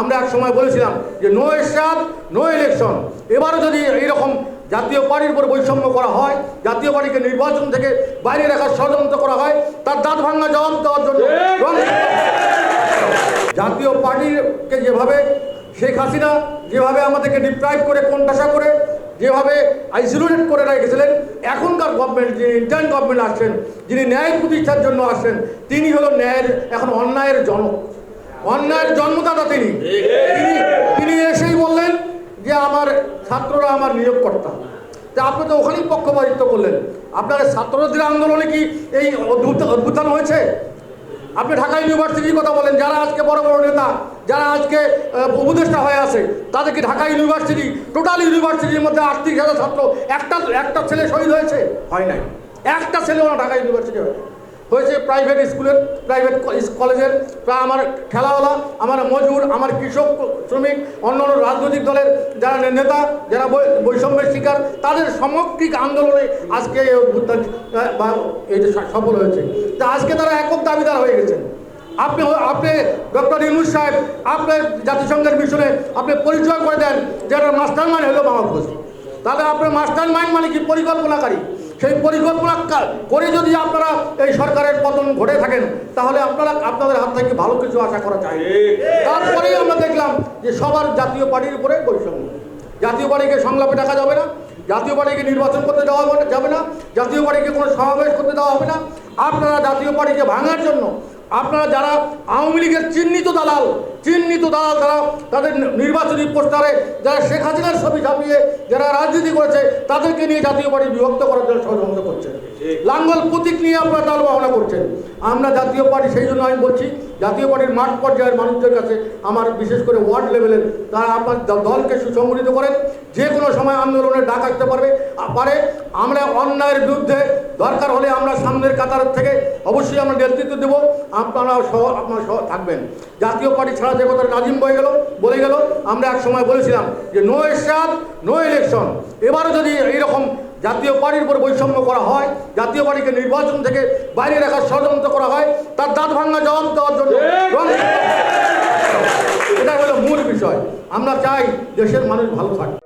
আমরা এক সময় বলেছিলাম যে নো এরশাদ নো ইলেকশন এবারও যদি এইরকম জাতীয় পার্টির উপর বৈষম্য করা হয় জাতীয় পার্টিকে নির্বাচন থেকে বাইরে রাখার ষড়যন্ত্র করা হয় তার দাঁত ভাঙা জবাব দেওয়ার জন্য জাতীয় পার্টিকে যেভাবে শেখ হাসিনা যেভাবে আমাদেরকে ডিপ্রাইভ করে কোণঠাসা করে যেভাবে আইসোলেটেড করে রেখেছিলেন এখনকার গভর্নমেন্ট যিনি ইন্টার্ন গভর্নমেন্ট আসছেন যিনি ন্যায় প্রতিষ্ঠার জন্য আসছেন তিনি হলো ন্যায়ের এখন অন্যায়ের জনক। অন্যায়ের জন্মদাতা তিনি। তিনি এসেই বললেন যে আমার ছাত্ররা আমার নিয়োগকর্তা। তা আপনি তো ওখানেই পক্ষপাতিত্ব করলেন। আপনার ছাত্রদের আন্দোলনে কি এই অভ্যুত্থান হয়েছে? আপনি ঢাকা ইউনিভার্সিটির কথা বলেন, যারা আজকে বড় বড় নেতা, যারা আজকে উপদেষ্টা হয়ে আছে তাদেরকে ঢাকা ইউনিভার্সিটি, টোটাল ইউনিভার্সিটির মধ্যে আটত্রিশ হাজার ছাত্র, একটা একটা ছেলে শহীদ হয়েছে? হয় নাই। একটা ছেলে ওরা ঢাকা ইউনিভার্সিটি হয়েছে। হয়েছে প্রাইভেট স্কুলের প্রাইভেট কলেজের প্রায় আমার খেলাওয়ালা, আমার মজুর, আমার কৃষক, শ্রমিক অন্য অন্য রাজনৈতিক দলের যারা নেতা, যারা বৈষম্যের শিকার, তাদের সামগ্রিক আন্দোলনে আজকে বা এই যে সফল হয়েছে। তা আজকে তারা একক দাবিদার হয়ে গেছেন। আপনি আপনি ডক্টর ইউনুস সাহেব আপনার জাতিসংঘের মিশনে আপনি পরিচয় করে দেন যে মাস্টার মাইন্ড হলো মাহফুজ তাহলে আপনার মাস্টার মাইন্ড মানে কি? পরিকল্পনাকারী। সেই পরিকল্পনা করে যদি আপনারা এই সরকারের পতন ঘটে থাকেন, তাহলে আপনারা আপনাদের হাত থেকে ভালো কিছু আশা করা চাই তারপরেই আমরা দেখলাম যে সবার জাতীয় পার্টির উপরে বৈষম্য। জাতীয় পার্টিকে সংলাপে ডাকা যাবে না, জাতীয় পার্টিকে নির্বাচন করতে দেওয়া যাবে না, জাতীয় পার্টিকে কোনো সমাবেশ করতে দেওয়া হবে না। আপনারা জাতীয় পার্টিকে ভাঙার জন্য, আপনারা যারা আওয়ামী লীগের চিহ্নিত দালাল চিহ্নিত দালাল তারা তাদের নির্বাচনী পোস্টারে যারা শেখ হাসিনার ছবি ছাপিয়ে যারা রাজনীতি করেছে তাদেরকে নিয়ে জাতীয় পার্টি বিভক্ত করার জন্য ষড়যন্ত্র করছে। লাঙ্গল প্রতীক নিয়ে আপনারা তাল বাহনা করছেন। আমরা জাতীয় পার্টি সেই জন্য আমি বলছি জাতীয় পার্টির মাঠ পর্যায়ের মানুষদের কাছে আমার বিশেষ করে ওয়ার্ড লেভেলের তারা আপনার দলকে সুসংগঠিত করেন। যে কোনো সময় আন্দোলনের ডাক আসতে পারবে। পারে আমরা অন্যায়ের বিরুদ্ধে দরকার হলে আমরা সামনের কাতার থেকে অবশ্যই আমরা নেতৃত্ব দেব। আপনারা সহ আপনারা সহ থাকবেন। জাতীয় পার্টি ছাড়া যে কথা নাজিম বয়ে গেল বলে গেল। আমরা এক সময় বলেছিলাম যে নো এরশাদ নো ইলেকশন এবারও যদি এইরকম জাতীয় পার্টির উপর বৈষম্য করা হয় জাতীয় পার্টিকে নির্বাচন থেকে বাইরে রাখার ষড়যন্ত্র করা হয় তার দাঁত ভাঙা জবাব দেওয়ার জন্য এটা হলো মূল বিষয়। আমরা চাই দেশের মানুষ ভালো থাকে।